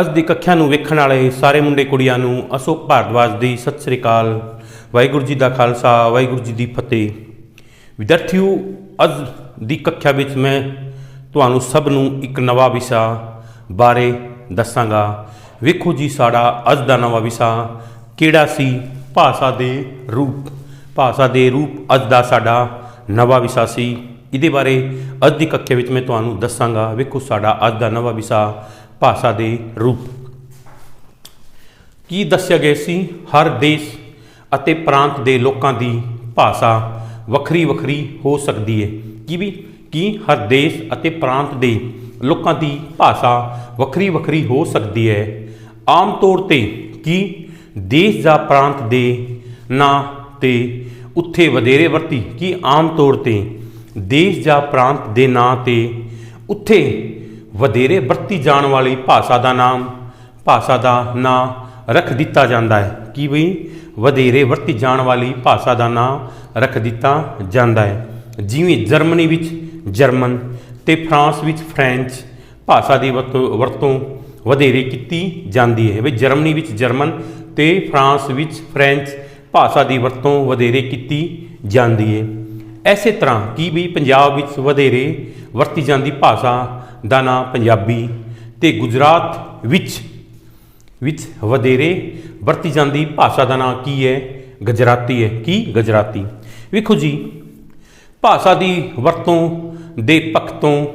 ਅੱਜ ਦੀ ਕੱਖਿਆ ਨੂੰ ਵੇਖਣ ਵਾਲੇ ਸਾਰੇ ਮੁੰਡੇ ਕੁੜੀਆਂ ਨੂੰ ਅਸ਼ੋਕ ਭਾਰਦਵਾਜ ਦੀ ਸਤਿ ਸ੍ਰੀ ਅਕਾਲ, ਵਾਹਿਗੁਰੂ ਜੀ ਦਾ ਖਾਲਸਾ, ਵਾਹਿਗੁਰੂ ਜੀ ਦੀ ਫਤਿਹ। ਵਿਦਿਆਰਥੀਓ, ਅੱਜ ਦੀ ਕੱਖਿਆ ਵਿੱਚ ਮੈਂ ਤੁਹਾਨੂੰ ਸਭ ਨੂੰ ਇੱਕ ਨਵਾਂ ਵਿਸ਼ਾ ਬਾਰੇ ਦੱਸਾਂਗਾ। ਵੇਖੋ ਜੀ ਸਾਡਾ ਅੱਜ ਦਾ ਨਵਾਂ ਵਿਸ਼ਾ, ਕਿਹੜਾ ਸੀ? ਭਾਸ਼ਾ ਦੇ ਰੂਪ। ਭਾਸ਼ਾ ਦੇ ਰੂਪ ਅੱਜ ਦਾ ਸਾਡਾ ਨਵਾਂ ਵਿਸ਼ਾ ਸੀ। ਇਹਦੇ ਬਾਰੇ ਅੱਜ ਦੀ ਕੱਖਿਆ ਵਿੱਚ ਮੈਂ ਤੁਹਾਨੂੰ ਦੱਸਾਂਗਾ। ਵੇਖੋ ਸਾਡਾ ਅੱਜ ਦਾ ਨਵਾਂ ਵਿਸ਼ਾ ਭਾਸ਼ਾ ਦੇ ਰੂਪ। ਕੀ ਦੱਸਿਆ ਗਿਆ ਸੀ? ਹਰ ਦੇਸ਼ ਅਤੇ ਪ੍ਰਾਂਤ ਦੇ ਲੋਕਾਂ ਦੀ ਭਾਸ਼ਾ ਵੱਖਰੀ ਵੱਖਰੀ ਹੋ ਸਕਦੀ ਹੈ। ਕੀ ਵੀ? ਕੀ ਹਰ ਦੇਸ਼ ਅਤੇ ਪ੍ਰਾਂਤ ਦੇ ਲੋਕਾਂ ਦੀ ਭਾਸ਼ਾ ਵੱਖਰੀ ਵੱਖਰੀ ਹੋ ਸਕਦੀ ਹੈ? ਆਮ ਤੌਰ ਤੇ ਕੀ ਦੇਸ਼ ਜਾਂ ਪ੍ਰਾਂਤ ਦੇ ਨਾਂ ਤੇ ਉੱਥੇ ਵਧੇਰੇ ਵਰਤੀ? ਕੀ ਆਮ ਤੌਰ ਤੇ ਦੇਸ਼ ਜਾਂ ਪ੍ਰਾਂਤ ਦੇ ਨਾਂ ਤੇ ਉੱਥੇ ਵਧੇਰੇ ਵਰਤੀ ਜਾਣ ਵਾਲੀ ਭਾਸ਼ਾ ਦਾ ਨਾਮ, ਭਾਸ਼ਾ ਦਾ ਨਾਂ ਰੱਖ ਦਿੱਤਾ ਜਾਂਦਾ ਹੈ। ਕੀ ਬਈ? ਵਧੇਰੇ ਵਰਤੀ ਜਾਣ ਵਾਲੀ ਭਾਸ਼ਾ ਦਾ ਨਾਂ ਰੱਖ ਦਿੱਤਾ ਜਾਂਦਾ ਹੈ। ਜਿਵੇਂ ਜਰਮਨੀ ਵਿੱਚ ਜਰਮਨ ਤੇ ਫਰਾਂਸ ਵਿੱਚ ਫ੍ਰੈਂਚ ਭਾਸ਼ਾ ਦੀ ਵਰਤੋਂ ਵਰਤੋਂ ਵਧੇਰੇ ਕੀਤੀ ਜਾਂਦੀ ਹੈ। ਵੀ ਜਰਮਨੀ ਵਿੱਚ ਜਰਮਨ ਤੇ ਫਰਾਂਸ ਵਿੱਚ ਫ੍ਰੈਂਚ ਭਾਸ਼ਾ ਦੀ ਵਰਤੋਂ ਵਧੇਰੇ ਕੀਤੀ ਜਾਂਦੀ ਹੈ। ਐਸੇ ਤਰ੍ਹਾਂ ਕੀ ਵੀ ਪੰਜਾਬ ਵਿੱਚ ਵਧੇਰੇ ਵਰਤੀ ਜਾਂਦੀ ਭਾਸ਼ਾ ਦਾ ਨਾਂ ਪੰਜਾਬੀ ਤੇ ਗੁਜਰਾਤ ਵਿੱਚ ਵਿੱਚ ਵਧੇਰੇ ਵਰਤੀ ਜਾਂਦੀ ਭਾਸ਼ਾ ਦਾ ਨਾਂ ਕੀ ਹੈ? ਗੁਜਰਾਤੀ ਹੈ। ਕੀ? ਗੁਜਰਾਤੀ। ਵੇਖੋ ਜੀ, ਭਾਸ਼ਾ ਦੀ ਵਰਤੋਂ ਦੇ ਪੱਖ ਤੋਂ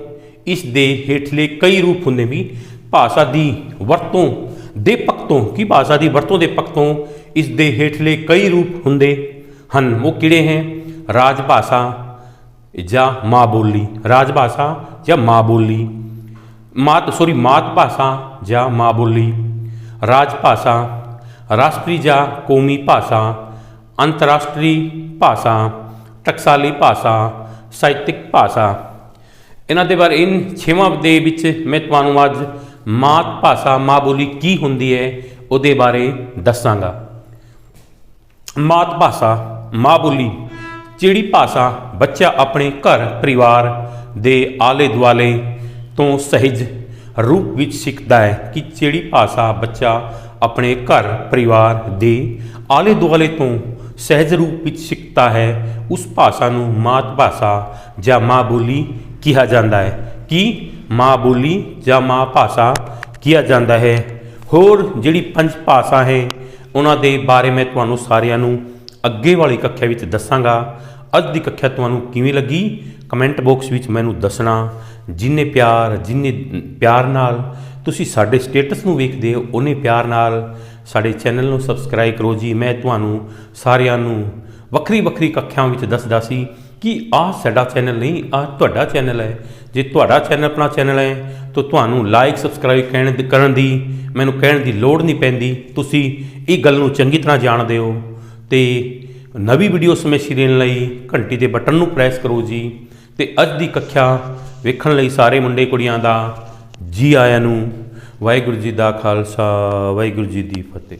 ਇਸ ਦੇ ਹੇਠਲੇ ਕਈ ਰੂਪ ਹੁੰਦੇ ਵੀ, ਭਾਸ਼ਾ ਦੀ ਵਰਤੋਂ ਦੇ ਪੱਖ ਤੋਂ ਕੀ ਭਾਸ਼ਾ ਦੀ ਵਰਤੋਂ ਦੇ ਪੱਖ ਤੋਂ ਇਸ ਦੇ ਹੇਠਲੇ ਕਈ ਰੂਪ ਹੁੰਦੇ ਹਨ। ਉਹ ਕਿਹੜੇ ਹੈ? ਰਾਜ ਭਾਸ਼ਾ ਜਾਂ ਮਾਂ ਬੋਲੀ ਰਾਜ ਭਾਸ਼ਾ ਜਾਂ ਮਾਂ ਬੋਲੀ, ਮਾਤ ਸੋਰੀ ਮਾਤ ਭਾਸ਼ਾ ਜਾਂ ਮਾਂ ਬੋਲੀ ਰਾਜ ਭਾਸ਼ਾ ਰਾਸ਼ਟਰੀ ਜਾਂ ਕੌਮੀ ਭਾਸ਼ਾ, ਅੰਤਰਰਾਸ਼ਟਰੀ ਭਾਸ਼ਾ, ਟਕਸਾਲੀ ਭਾਸ਼ਾ, ਸਾਹਿਤਿਕ ਭਾਸ਼ਾ। ਇਹਨਾਂ ਦੇ ਬਾਰੇ, ਇਨ ਛੇਵਾਂ ਦੇ ਵਿੱਚ ਮੈਂ ਤੁਹਾਨੂੰ ਅੱਜ ਮਾਤ ਭਾਸ਼ਾ ਮਾਂ ਬੋਲੀ ਕੀ ਹੁੰਦੀ ਹੈ, ਉਹਦੇ ਬਾਰੇ ਦੱਸਾਂਗਾ। ਮਾਤ ਭਾਸ਼ਾ ਮਾਂ ਬੋਲੀ। ਜਿਹੜੀ ਭਾਸ਼ਾ ਬੱਚਾ ਆਪਣੇ ਘਰ ਪਰਿਵਾਰ ਦੇ ਆਲੇ ਦੁਆਲੇ ਤੋਂ ਸਹਿਜ ਰੂਪ ਵਿੱਚ ਸਿੱਖਦਾ ਹੈ ਕਿ ਜਿਹੜੀ ਭਾਸ਼ਾ ਬੱਚਾ ਆਪਣੇ ਘਰ ਪਰਿਵਾਰ ਦੇ ਆਲੇ ਦੁਆਲੇ ਤੋਂ ਸਹਿਜ ਰੂਪ ਵਿੱਚ ਸਿੱਖਦਾ ਹੈ, ਉਸ ਭਾਸ਼ਾ ਨੂੰ ਮਾਤ ਭਾਸ਼ਾ ਜਾਂ ਮਾਂ ਬੋਲੀ ਕਿਹਾ ਜਾਂਦਾ ਹੈ। ਕਿ ਮਾਂ ਬੋਲੀ ਜਾਂ ਮਾਂ ਭਾਸ਼ਾ ਕਿਹਾ ਜਾਂਦਾ ਹੈ? ਹੋਰ ਜਿਹੜੀ ਪੰਜ ਭਾਸ਼ਾ ਹੈ, ਉਹਨਾਂ ਦੇ ਬਾਰੇ ਮੈਂ ਤੁਹਾਨੂੰ ਸਾਰਿਆਂ ਨੂੰ ਅੱਗੇ ਵਾਲੀ ਕੱਖਿਆ ਵਿੱਚ ਦੱਸਾਂਗਾ। ਅੱਜ ਦੀ ਕੱਖਿਆ ਤੁਹਾਨੂੰ ਕਿਵੇਂ ਲੱਗੀ? ਕਮੈਂਟ ਬਾਕਸ ਵਿੱਚ ਮੈਨੂੰ ਦੱਸਣਾ। ਜਿੰਨੇ ਪਿਆਰ ਜਿੰਨੇ ਪਿਆਰ ਨਾਲ ਤੁਸੀਂ ਸਾਡੇ ਸਟੇਟਸ ਨੂੰ ਵੇਖਦੇ ਹੋ, ਉਹਨੇ ਪਿਆਰ ਨਾਲ ਸਾਡੇ ਚੈਨਲ ਨੂੰ ਸਬਸਕ੍ਰਾਈਬ ਕਰੋ ਜੀ। ਮੈਂ ਤੁਹਾਨੂੰ ਸਾਰਿਆਂ ਨੂੰ ਵੱਖਰੀ ਵੱਖਰੀ ਕੱਖਿਆਂ ਵਿੱਚ ਦੱਸਦਾ ਸੀ ਕਿ ਆਹ ਸਾਡਾ ਚੈਨਲ ਨਹੀਂ, ਆਹ ਤੁਹਾਡਾ ਚੈਨਲ ਹੈ। ਜੇ ਤੁਹਾਡਾ ਚੈਨਲ ਆਪਣਾ ਚੈਨਲ ਹੈ, ਤਾਂ ਤੁਹਾਨੂੰ ਲਾਈਕ ਸਬਸਕ੍ਰਾਈਬ ਕਹਿਣ ਕਰਨ ਦੀ ਮੈਨੂੰ ਕਹਿਣ ਦੀ ਲੋੜ ਨਹੀਂ ਪੈਂਦੀ। ਤੁਸੀਂ ਇਹ ਗੱਲ ਨੂੰ ਚੰਗੀ ਤਰ੍ਹਾਂ ਜਾਣਦੇ ਹੋ। ਤੇ ਨਵੀਂ ਵੀਡੀਓ ਸਮੇਂ ਸਿਰਨ ਲਈ ਘੰਟੀ ਦੇ ਬਟਨ ਨੂੰ ਪ੍ਰੈਸ ਕਰੋ ਜੀ ਤੇ ਅੱਜ ਦੀ ਕੱਖਿਆ ਵੇਖਣ ਲਈ ਸਾਰੇ ਮੁੰਡੇ ਕੁੜੀਆਂ ਦਾ ਜੀ ਆਇਆਂ ਨੂੰ ਵਾਹਿਗੁਰੂ ਜੀ ਦਾ ਖਾਲਸਾ, ਵਾਹਿਗੁਰੂ ਜੀ ਦੀ ਫਤਿਹ।